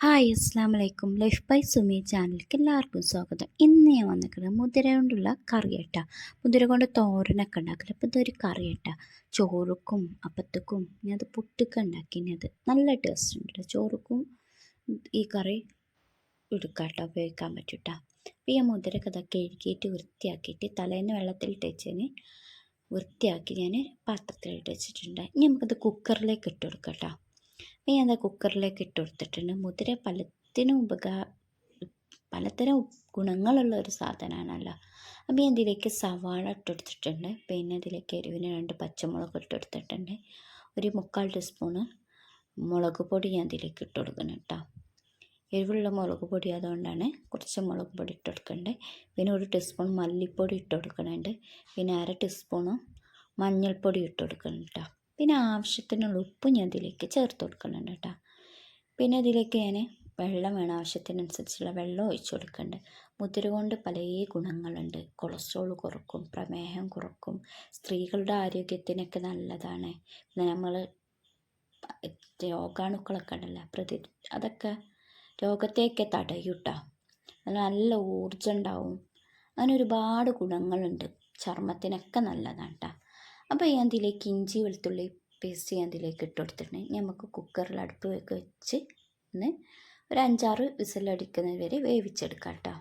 Hi അസ്സാം വലൈക്കും life by Sumi ചാനലിലേക്ക് എല്ലാവർക്കും സ്വാഗതം. ഇന്ന് ഞാൻ വന്നിരിക്കുന്നത് മുതിര കൊണ്ടുള്ള കറിയട്ട. മുതിര കൊണ്ട് തോരനൊക്കെ ഉണ്ടാക്കില്ല അപ്പോൾ ഇതൊരു കറിയട്ട. ചോറുക്കും അപ്പത്തക്കും. ഞാൻ അത് പുട്ടൊക്കെ ഉണ്ടാക്കിയത് നല്ല ടേസ്റ്റ് ഉണ്ട് ചോറുക്കും ഈ കറി എടുക്കാട്ടോ. ഉപയോഗിക്കാൻ പറ്റൂട്ടോ. അപ്പോൾ ഈ മുതിരൊക്കെ ഇതൊക്കെ കഴുകിയിട്ട് വൃത്തിയാക്കിയിട്ട് തലേന്ന് വെള്ളത്തിൽ ഇട്ടേച്ചതിന് വൃത്തിയാക്കി ഞാൻ പാത്രത്തിലിട്ട് വെച്ചിട്ടുണ്ട്. ഇനി നമുക്കത് കുക്കറിലേക്ക് ഇട്ട് കൊടുക്കാം കേട്ടോ ഇനി അത് കുക്കറിലേക്ക് ഇട്ട് കൊടുത്തിട്ടുണ്ട്. മുതിര പലത്തിനും ഉപകാ പലതരം ഗുണങ്ങളുള്ള ഒരു സാധനമാണല്ലോ അപ്പോൾ ഞാൻ ഇതിലേക്ക് സവാള ഇട്ടെടുത്തിട്ടുണ്ട് പിന്നെ ഇതിലേക്ക് എരിവിന് രണ്ട് പച്ചമുളക് ഇട്ട് ഇട്ടെടുത്തിട്ടുണ്ട് ഒരു മുക്കാൽ ടീസ്പൂണ് മുളക് പൊടി ഞാൻ ഇതിലേക്ക് ഇട്ട് കൊടുക്കണം കേട്ടോ. എരിവുള്ള മുളക് പൊടി അതുകൊണ്ടാണ് കുറച്ച് മുളക് പൊടി ഇട്ട് കൊടുക്കേണ്ടത് പിന്നെ ഒരു ടീസ്പൂൺ മല്ലിപ്പൊടി ഇട്ട് കൊടുക്കണുണ്ട് പിന്നെ അര ടീസ്പൂണ് മഞ്ഞൾപ്പൊടി ഇട്ട് കൊടുക്കണം കേട്ടോ. പിന്നെ ആവശ്യത്തിനുള്ള ഉപ്പ് ഞാൻ ഇതിലേക്ക് ചേർത്ത് കൊടുക്കുന്നുണ്ട് കേട്ടോ. പിന്നെ ഇതിലേക്ക് ഞാൻ വെള്ളം വേണം ആവശ്യത്തിനനുസരിച്ചുള്ള വെള്ളം ഒഴിച്ചു കൊടുക്കുന്നുണ്ട്. മുതിര കൊണ്ട് പല ഗുണങ്ങളുണ്ട്. കൊളസ്ട്രോൾ കുറക്കും പ്രമേഹം കുറക്കും സ്ത്രീകളുടെ ആരോഗ്യത്തിനൊക്കെ നല്ലതാണ്. നമ്മൾ രോഗാണുക്കളൊക്കെ ഉണ്ടല്ലോ പ്രതി അതൊക്കെ രോഗത്തെയൊക്കെ തടയൂട്ടാ നല്ല ഊർജം ഉണ്ടാവും. അങ്ങനെ ഒരുപാട് ഗുണങ്ങളുണ്ട്. ചർമ്മത്തിനൊക്കെ നല്ലതാണ് കേട്ടോ. അപ്പോൾ ഞാൻ ഇതിലേക്ക് ഇഞ്ചി വെളുത്തുള്ളി പേസ്റ്റ് ഞാൻ ഇതിലേക്ക് ഇട്ട് കൊടുത്തിട്ടുണ്ട്. നമുക്ക് കുക്കറിൽ അടുപ്പ് വെച്ച് ഒന്ന് ഒരു അഞ്ചാറ് വിസിലടിക്കുന്നത് വരെ വേവിച്ചെടുക്കാം കേട്ടോ.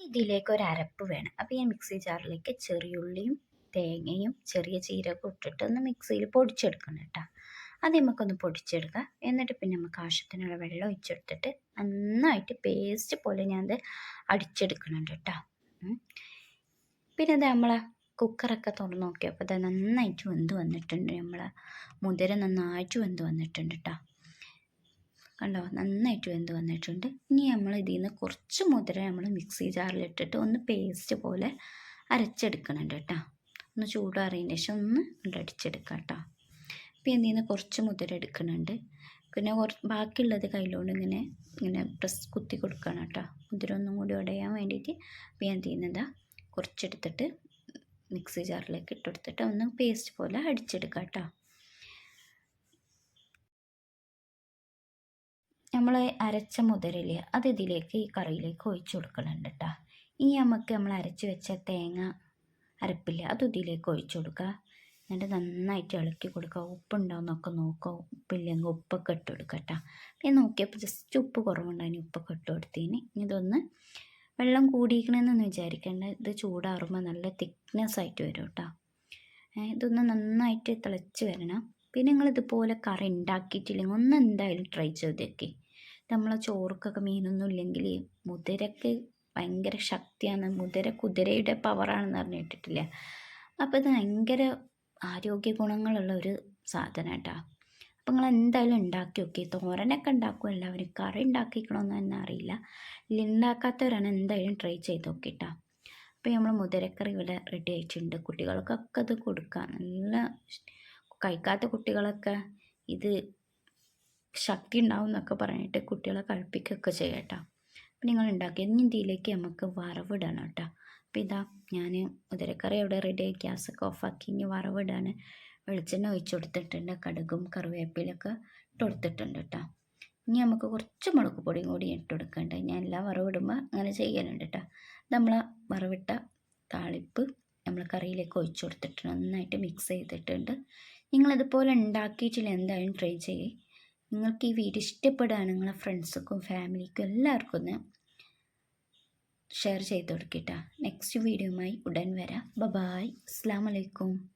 ഇതിലേക്ക് ഒരു അരപ്പ് വേണം. അപ്പോൾ ഞാൻ മിക്സി ജാറിലേക്ക് ചെറിയുള്ളിയും തേങ്ങയും ചെറിയ ജീരകവും ഇട്ടിട്ട് ഒന്ന് മിക്സിയിൽ പൊടിച്ചെടുക്കണം കേട്ടോ. അത് നമുക്കൊന്ന് പൊടിച്ചെടുക്കാം. എന്നിട്ട് പിന്നെ നമുക്ക് ആവശ്യത്തിനുള്ള വെള്ളം ഒഴിച്ചെടുത്തിട്ട് നന്നായിട്ട് പേസ്റ്റ് പോലെ ഞാൻ അത് അടിച്ചെടുക്കുന്നുണ്ട് കേട്ടോ. പിന്നെ അത് നമ്മളെ കുക്കറൊക്കെ തുറന്ന് നോക്കിയപ്പോൾ അത് നന്നായിട്ട് വെന്ത് വന്നിട്ടുണ്ട് നമ്മളെ മുതിര നന്നായിട്ട് വെന്ത് വന്നിട്ടുണ്ട് കേട്ടോ. കണ്ടോ? നന്നായിട്ട് വെന്ത് വന്നിട്ടുണ്ട്. ഇനി നമ്മൾ ഇതിൽ നിന്ന് കുറച്ച് മുതിര നമ്മൾ മിക്സി ജാറിലിട്ടിട്ട് ഒന്ന് പേസ്റ്റ് പോലെ അരച്ചെടുക്കണുണ്ട് കേട്ടോ. ഒന്ന് ചൂടാറിയതിന് ശേഷം ഒന്ന് അടിച്ചെടുക്കാം കേട്ടോ. അപ്പോൾ എന്ത് ചെയ്യുന്ന കുറച്ച് മുതിര എടുക്കുന്നുണ്ട്. പിന്നെ ബാക്കിയുള്ളത് കയ്യിലോട് ഇങ്ങനെ ഇങ്ങനെ പ്രസ് കുത്തി കൊടുക്കണം കേട്ടോ. മുതിര ഒന്നും കൂടി ഉടയാൻ വേണ്ടിയിട്ട് അപ്പം ഞാൻ ചെയ്യുന്നതാ കുറച്ചെടുത്തിട്ട് മിക്സി ജാറിലേക്ക് ഇട്ടെടുത്തിട്ട് ഒന്ന് പേസ്റ്റ് പോലെ അടിച്ചെടുക്കാം കേട്ടോ. നമ്മൾ അരച്ച മുതിരയില്ലേ അത് ഇതിലേക്ക് ഈ കറിയിലേക്ക് ഒഴിച്ചു കൊടുക്കണുണ്ട് കേട്ടോ. ഇനി നമുക്ക് നമ്മൾ അരച്ച് വെച്ച തേങ്ങ അരപ്പില്ല അത് ഇതിലേക്ക് ഒഴിച്ചു കൊടുക്കുക എന്നിട്ട് നന്നായിട്ട് ഇളക്കി കൊടുക്കുക. ഉപ്പുണ്ടോയെന്നൊക്കെ നോക്കുക. ഉപ്പില്ലെങ്കിൽ ഉപ്പൊക്കെ ഇട്ട് കൊടുക്കുക കേട്ടോ. പിന്നെ നോക്കിയപ്പോൾ ജസ്റ്റ് ഉപ്പ് കുറവുണ്ടായി ഉപ്പൊക്കെ ഇട്ട് കൊടുത്തതിന്. ഇതൊന്ന് വെള്ളം കൂടിയിരിക്കണമെന്നൊന്നും വിചാരിക്കേണ്ട. ഇത് ചൂടാറുമ്പോൾ നല്ല തിക്നെസ് ആയിട്ട് വരും കേട്ടോ. ഇതൊന്ന് നന്നായിട്ട് തിളച്ച് വരണം. പിന്നെ നിങ്ങൾ ഇതുപോലെ കറി ഉണ്ടാക്കിയിട്ടില്ലെങ്കിൽ ഒന്ന് എന്തായാലും ട്രൈ ചെയ്ത് നോക്കി. നമ്മളെ ചോറുക്കൊക്കെ മീനൊന്നും ഇല്ലെങ്കിൽ മുതിരക്ക് ഭയങ്കര ശക്തിയാണ്. മുതിര കുതിരയുടെ പവറാണെന്ന് പറഞ്ഞിട്ടിട്ടില്ല അപ്പോൾ ഇത് ഭയങ്കര ആരോഗ്യ ഗുണങ്ങളുള്ള ഒരു സാധനം കേട്ടോ. അപ്പം നിങ്ങൾ എന്തായാലും ഉണ്ടാക്കി നോക്കി. തോരനൊക്കെ ഉണ്ടാക്കും എല്ലാവരും കറി ഉണ്ടാക്കിക്കണമെന്ന് തന്നെ അറിയില്ല. ഉണ്ടാക്കാത്തവരാണ് എന്തായാലും ട്രൈ ചെയ്ത് നോക്കിട്ടോ. അപ്പോൾ നമ്മൾ മുതിരക്കറി ഇവിടെ റെഡി ആയിട്ടുണ്ട്. കുട്ടികൾക്കൊക്കെ അത് കൊടുക്കാം. നല്ല കഴിക്കാത്ത കുട്ടികളൊക്കെ ഇത് ശക്തി ഉണ്ടാവും എന്നൊക്കെ പറഞ്ഞിട്ട് കുട്ടികളെ കഴിപ്പിക്കുകയൊക്കെ ചെയ്യട്ടോ അപ്പം നിങ്ങൾ ഉണ്ടാക്കി. ഇനി നമുക്ക് വറവിടണം കേട്ടോ. അപ്പോൾ ഇതാ ഞാൻ ഉദരക്കറി അവിടെ റെഡി ഗ്യാസൊക്കെ ഓഫാക്കി. ഇനി വറവിടാണ് വെളിച്ചെണ്ണ ഒഴിച്ചു കൊടുത്തിട്ടുണ്ട്. കടുകും കറിവേപ്പിലൊക്കെ ഇട്ട് കൊടുത്തിട്ടുണ്ട് കേട്ടോ. ഇനി നമുക്ക് കുറച്ച് മുളക് പൊടിയും കൂടി ഇട്ട് കൊടുക്കണ്ട. ഞാൻ എല്ലാം വറവിടുമ്പോൾ അങ്ങനെ ചെയ്യലുണ്ട് കേട്ടോ. നമ്മൾ വറവിട്ട താളിപ്പ് നമ്മൾ കറിയിലേക്ക് ഒഴിച്ചു കൊടുത്തിട്ടുണ്ട്. നന്നായിട്ട് മിക്സ് ചെയ്തിട്ടുണ്ട്. നിങ്ങളിതുപോലെ ഉണ്ടാക്കിയിട്ടില്ല എന്തായാലും ട്രൈ ചെയ്യേ. നിങ്ങൾക്ക് ഈ വീഡിയോ ഇഷ്ടപ്പെടുകയാണ് നിങ്ങളെ ഫ്രണ്ട്സുക്കും ഫാമിലിക്കും എല്ലാവർക്കും ഒന്ന് ഷെയർ ചെയ്ത് കൊടുക്കട്ടോ. നെക്സ്റ്റ് വീഡിയോയുമായി ഉടൻ വരാം. ബബായ് അസ്സാം വലൈക്കും